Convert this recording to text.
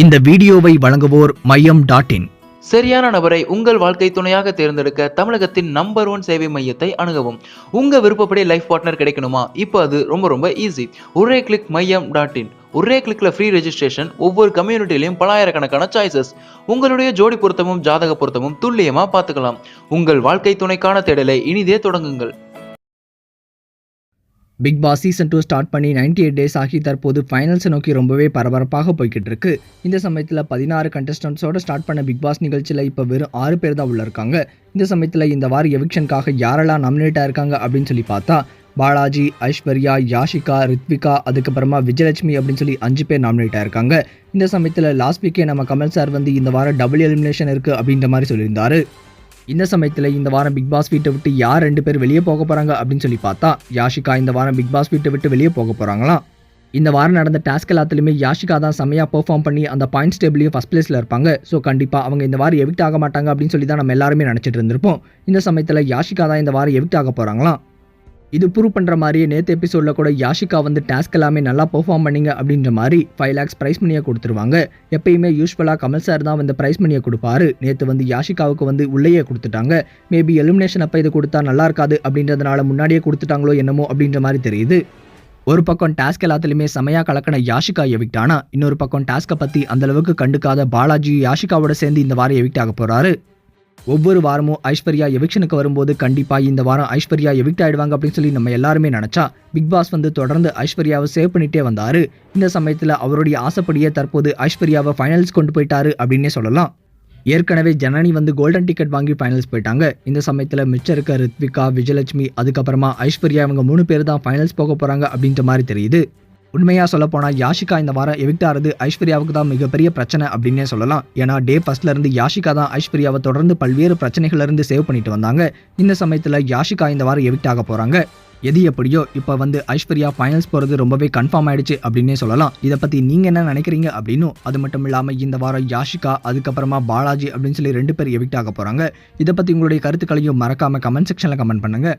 இந்த வீடியோவை வழங்குவோர் மையம் டாட் இன். சரியான நபரை உங்கள் வாழ்க்கை துணையாக தேர்ந்தெடுக்க தமிழகத்தின் நம்பர் ஒன் சேவை மையத்தை அணுகவும். உங்க விருப்பப்படி லைஃப் பார்ட்னர் கிடைக்கணுமா? இப்போ அது ரொம்ப ரொம்ப ஈஸி ஒரே கிளிக் மையம் டாட் இன். ஒரே கிளிக்ல ஃப்ரீ ரெஜிஸ்ட்ரேஷன் ஒவ்வொரு கம்யூனிட்டிலையும் பலாயிரக்கணக்கான சாய்ஸஸ் உங்களுடைய ஜோடி பொருத்தமும் ஜாதக பொருத்தமும் துல்லியமா பார்த்துக்கலாம். உங்கள் வாழ்க்கை துணைக்கான தேடலை இனிதே தொடங்குங்கள். Bigg Boss season two start பண்ணி 98 எயிட் டேஸ் ஆகி தற்போது ஃபைனல்ஸை நோக்கி ரொம்பவே பரபரப்பாக போய்கிட்டு இருக்கு. இந்த சமயத்தில் பதினாறு கண்டஸ்டன்ஸோட ஸ்டார்ட் பண்ண பிக் பாஸ் நிகழ்ச்சியில் இப்போ வெறும் ஆறு பேர் தான் உள்ள இருக்காங்க. இந்த சமயத்தில் இந்த வார எவிக்ஷனுக்காக யாரெல்லாம் நாமினேட் ஆயிருக்காங்க அப்படின்னு சொல்லி பார்த்தா பாலாஜி ஐஸ்வர்யா யாஷிகா ரித்விகா அதுக்கப்புறமா விஜயலட்சுமி அப்படின்னு சொல்லி அஞ்சு பேர் நாமினேட் ஆயிருக்காங்க இந்த சமயத்தில் லாஸ்ட் வீக்கே நம்ம கமல் சார் வந்து இந்த வாரம் டபுள் எலிமினேஷன் இருக்குது அப்படின்ற மாதிரி சொல்லியிருந்தாரு. இந்த சமயத்தில் இந்த வாரம் பிக் பாஸ் வீட்டை விட்டு யார் ரெண்டு பேர் வெளியே போக போகிறாங்க அப்படின்னு சொல்லி பார்த்தா யாஷிகா இந்த வாரம் பிக் பாஸ் வீட்டை விட்டு வெளியே போக போகிறாங்களாம் இந்த வாரம் நடந்த டாஸ்க் எல்லாத்துலேயுமே யாஷிகா தான் செமையாக பெர்ஃபார்ம் பண்ணி அந்த பாயிண்ட்ஸ் டேபிளையும் ஃபஸ்ட் பிளேஸில் இருப்பாங்க. ஸோ கண்டிப்பாக அவங்க இந்த வாரம் எவிக்ட் ஆக மாட்டாங்க அப்படின்னு சொல்லி தான் நம்ம எல்லாருமே நினச்சிட்டு இருந்திருப்போம். இந்த சமயத்தில் யாஷிகா தான் இந்த வாரம் எவிக்ட் ஆக போகிறாங்களாம் இது ப்ரூவ் பண்ணுற மாதிரியே நேற்று எபிசோடில் கூட யாஷிகா வந்து டாஸ்க் எல்லாமே நல்லா பெர்ஃபார்ம் பண்ணிங்க அப்படின்ற மாதிரி ஃபைவ் லேக்ஸ் ப்ரைஸ் மணியை கொடுத்துருவாங்க. எப்பயுமே யூஸ்வலாக கமல் சார் தான் வந்து ப்ரைஸ் மணியை கொடுப்பாரு. நேற்று வந்து யாஷிகாவுக்கு வந்து உள்ளேயே கொடுத்துட்டாங்க. மேபி எலிமினேஷன் அப்போ இது கொடுத்தா நல்லா இருக்காது அப்படின்றதுனால முன்னாடியே கொடுத்துட்டாங்களோ என்னமோ அப்படின்ற மாதிரி தெரியுது. ஒரு பக்கம் டாஸ்க் எல்லாத்துலேயுமே செமையாக கலக்கின யாஷிகா எவிக்ட் ஆனா இன்னொரு பக்கம் டாஸ்க்கை பற்றி அந்தளவுக்கு கண்டுக்காத பாலாஜி யாஷிகாவோட சேர்ந்து இந்த வாரம் எவிக்ட் ஆக போகிறாரு ஒவ்வொரு வாரமும் ஐஸ்வர்யா எவிக்ஷனுக்கு வரும்போது கண்டிப்பாக இந்த வாரம் ஐஸ்வர்யா எவிக்ட் ஆயிடுவாங்க அப்படின்னு சொல்லி நம்ம எல்லாருமே நினச்சா பிக் பாஸ் வந்து தொடர்ந்து ஐஸ்வர்யாவை சேவ் பண்ணிட்டே வந்தார். இந்த சமயத்தில் அவருடைய ஆசைப்படியே தற்போது ஐஸ்வர்யாவை ஃபைனல்ஸ் கொண்டு போயிட்டாரு அப்படின்னே சொல்லலாம். ஏற்கனவே ஜனனி வந்து கோல்டன் டிக்கெட் வாங்கி ஃபைனல்ஸ் போயிட்டாங்க. இந்த சமயத்தில் மிச்சம் இருக்க ரித்விகா விஜயலட்சுமி அதுக்கப்புறமா ஐஸ்வர்யா இவங்க மூணு பேர் தான் ஃபைனல்ஸ் போக போகிறாங்க அப்படின்ற மாதிரி தெரியுது. உண்மையாக சொல்ல போனால் யாஷிகா இந்த வாரம் எவிக்ட் ஆகிறது ஐஸ்வர்யாவுக்கு தான் மிகப்பெரிய பிரச்சனை அப்படின்னே சொல்லலாம். ஏன்னா டே ஃபர்ஸ்ட்லேருந்து யாஷிகா தான் ஐஸ்வர்யாவை தொடர்ந்து பல்வேறு பிரச்சனைகள்லேருந்து சேவ் பண்ணிட்டு வந்தாங்க. இந்த சமயத்தில் யாஷிகா இந்த வாரம் எவிக்ட் ஆக போகிறாங்க எது எப்படியோ இப்போ வந்து ஐஸ்வர்யா ஃபைனல்ஸ் போகிறது ரொம்பவே கன்ஃபார்ம் ஆயிடுச்சு அப்படின்னே சொல்லலாம். இதை பற்றி நீங்கள் என்ன நினைக்கிறீங்க அப்படின்னும் அது மட்டும் இல்லாமல் இந்த வாரம் யாஷிகா அதுக்கப்புறமா பாலாஜி அப்படின்னு சொல்லி ரெண்டு பேர் எவிக்ட் ஆக போகிறாங்க இதை பற்றி உங்களுடைய கருத்துக்களையும் மறக்காமல் கமெண்ட் செக்ஷனில் கமெண்ட் பண்ணுங்கள்